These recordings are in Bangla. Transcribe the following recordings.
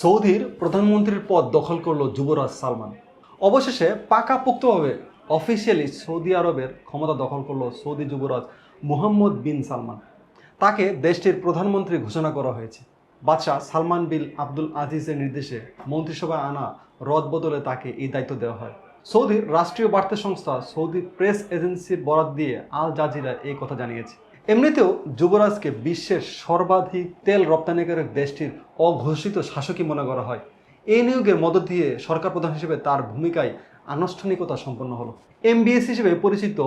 সৌদির প্রধানমন্ত্রীর পদ দখল করল যুবরাজ সালমান। অবশেষে পাকাপোক্তভাবে অফিসিয়ালি সৌদি আরবের ক্ষমতা দখল করল সৌদি যুবরাজ মুহাম্মদ বিন সালমান। তাকে দেশটির প্রধানমন্ত্রী ঘোষণা করা হয়েছে। বাদশাহ সালমান বিন আব্দুল আজিজের নির্দেশে মন্ত্রিসভায় আনা রদ বদলে তাকে এই দায়িত্ব দেওয়া হয়। সৌদির রাষ্ট্রীয় বার্তা সংস্থা সৌদি প্রেস এজেন্সির বরাত দিয়ে আল জাজিরা এই কথা জানিয়েছে। এমনিতেও যুবরাজকে বিশ্বের সর্বাধিক তেল রপ্তানিকারক দেশটির অঘোষিত শাসকই মনে করা হয়। এই নিয়োগের মধ্য দিয়ে সরকার প্রধান হিসেবে তার ভূমিকায় আনুষ্ঠানিকতা সম্পন্ন হলো। এমবিএস হিসেবে পরিচিত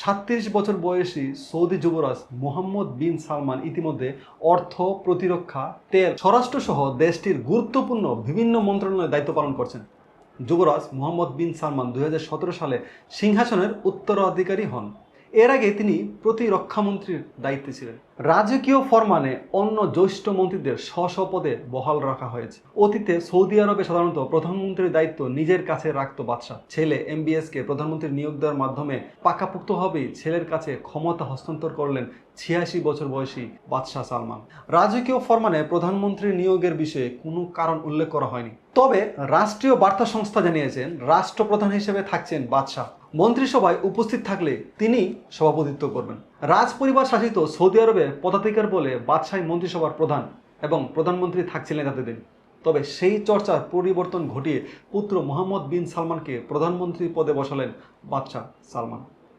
সাতত্রিশ বছর বয়সী সৌদি যুবরাজ মোহাম্মদ বিন সালমান ইতিমধ্যে অর্থ প্রতিরক্ষা, তেল স্বরাষ্ট্রসহ দেশটির গুরুত্বপূর্ণ বিভিন্ন মন্ত্রণালয়ে দায়িত্ব পালন করছেন। যুবরাজ মোহাম্মদ বিন সালমান দু হাজার সতেরো সালে সিংহাসনের উত্তরাধিকারী হন। এর আগে তিনি প্রতিরক্ষামন্ত্রীর দায়িত্বে ছিলেন। রাজকীয় ফরমানে অন্য জ্যেষ্ঠ মন্ত্রীদের স্ব পদে বহাল রাখা হয়েছে। অতীতে সৌদি আরবে সাধারণত প্রধানমন্ত্রীর দায়িত্ব নিজের কাছে রাখত বাদশাহ। ছেলে এমবিএস কে প্রধানমন্ত্রীর নিয়োগ দেওয়ার মাধ্যমে পাকাপোক্তভাবেই ছেলের কাছে ক্ষমতা হস্তান্তর করলেন ছিয়াশি বছর বয়সী বাদশাহ সালমান। রাজকীয় ফরমানে প্রধানমন্ত্রী নিয়োগের বিষয়ে কোনো কারণ উল্লেখ করা হয়নি। তবে রাষ্ট্রীয় বার্তা সংস্থা জানিয়েছেন, রাষ্ট্রপ্রধান হিসেবে থাকছেন বাদশাহ। মন্ত্রিসভায় উপস্থিত থাকলে তিনি সভাপতিত্ব করবেন। রাজ পরিবার শাসিত সৌদি আরবে পদাধিকার বলে বাদশাহী মন্ত্রিসভার প্রধান এবং প্রধানমন্ত্রী থাকছিলেন এতদিন। তবে সেই চর্চার পরিবর্তন ঘটিয়ে পুত্র মোহাম্মদ বিন সালমানকে প্রধানমন্ত্রী পদে বসালেন বাদশাহ সালমান।